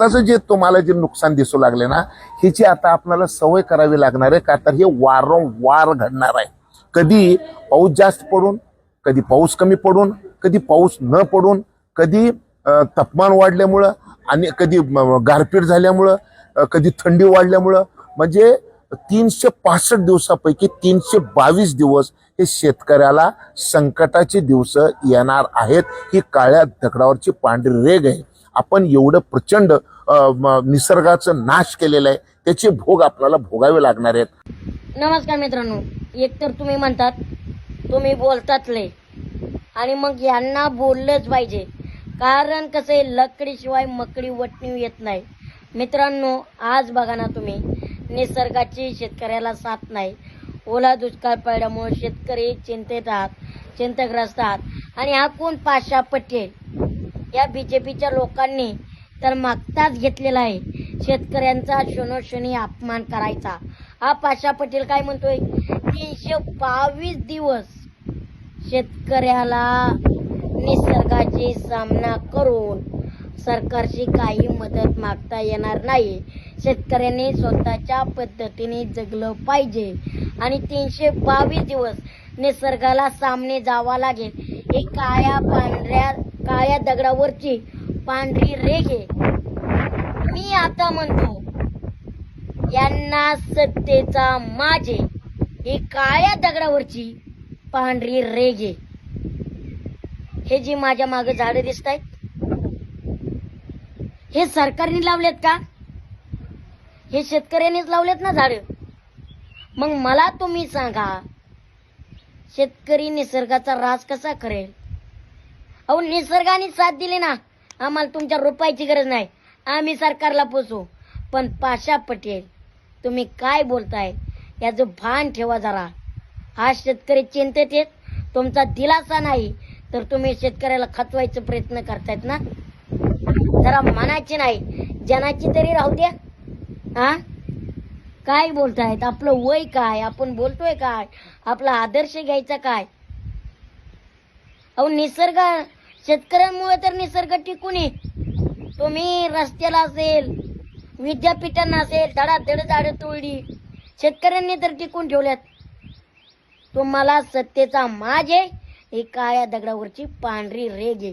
आताचं जे तुम्हाला जे नुकसान दिसू लागले ना ह्याची आता आपल्याला सवय करावी लागणार आहे का तर हे वारंवार घडणार आहे. कधी पाऊस जास्त पडून कधी पाऊस कमी पडून कधी पाऊस न पडून कधी तापमान वाढल्यामुळं आणि कधी गारपीट झाल्यामुळं कधी थंडी वाढल्यामुळं म्हणजे तीनशे पासष्ट दिवसापैकी तीनशे बावीस दिवस हे शेतकऱ्याला संकटाचे दिवस येणार आहेत. ही काळ्या दगडावरची पांढरी रेग आहे. आपण एवढं प्रचंड निसर्गाचं नाश केलेलं आहे त्याचे भोग आपल्याला भोगावे लागणार आहेत. नमस्कार मित्रांनो एकतर तुम्ही म्हणतात तुम्ही बोलतात लय. आणि मग यांना बोललंच पाहिजे. कारण कसं आहे लकडीशिवाय मकडी वटणी येत नाही. मित्रांनो आज बघा ना तुम्ही निसर्गाची शेतकऱ्याला साथ नाही. ओला दुष्काळ पडल्यामुळे शेतकरी चिंतेत आहात चिंताग्रस्त आहात. आणि हा कोण पाशा पटेल या बीजेपीच्या लोकांनी तर मागताच घेतलेला आहे. शेतकऱ्यांचा क्षणोक्षणी अपमान करायचा. हा पाशा पटेल काय म्हणतोय? तीनशे बावीस दिवस शेतकऱ्याला निसर्गाची सामना करून सरकारची काही मदत मागता येणार नाही. शेतकऱ्यांनी स्वतःच्या पद्धतीने जगलं पाहिजे. आणि तीनशे बावीस दिवस निसर्गाला सामने जावा लागेल. हे काळ्या पांढऱ्या काळ्या दगडावरची पांढरी रेघ. आहे मी आता म्हणतो यांना सत्तेचा माझे ही काळ्या दगडावरची पांढरी रेघ. आहे हे जी माझ्या मागे झाडे दिसत आहेत हे सरकारने लावलेत का? हे शेतकऱ्यांनीच लावलेत ना झाड? मग मला तुम्ही सांगा शेतकरी निसर्गाचा राज कसा करेल? अहो निसर्गाने साथ दिली ना आम्हाला तुमच्या रुपयाची गरज नाही. आम्ही सरकारला पोचू. पण पाशा पटेल तुम्ही काय बोलताय? याचं भान ठेवा जरा. हा शेतकरी चिंतेत येत तुमचा दिलासा नाही तर तुम्ही शेतकऱ्याला खचवायचा प्रयत्न करतायत ना? जरा मनाची नाही जनाची तरी राहू द्या. हा? काय बोलतायत? आपलं वय काय? आपण बोलतोय काय? आपला आदर्श घ्यायचा काय? अहो निसर्ग शेतकऱ्यांमुळे तर निसर्ग टिकून आहे. तुम्ही रस्त्याला असेल विद्यापीठांना असेल धडाधड झाडं तोडली शेतकऱ्यांनी तर टिकून ठेवल्यात. तुम्हाला सत्तेचा माज आहे ही काळ्या दगडावरची पांढरी रेग आहे.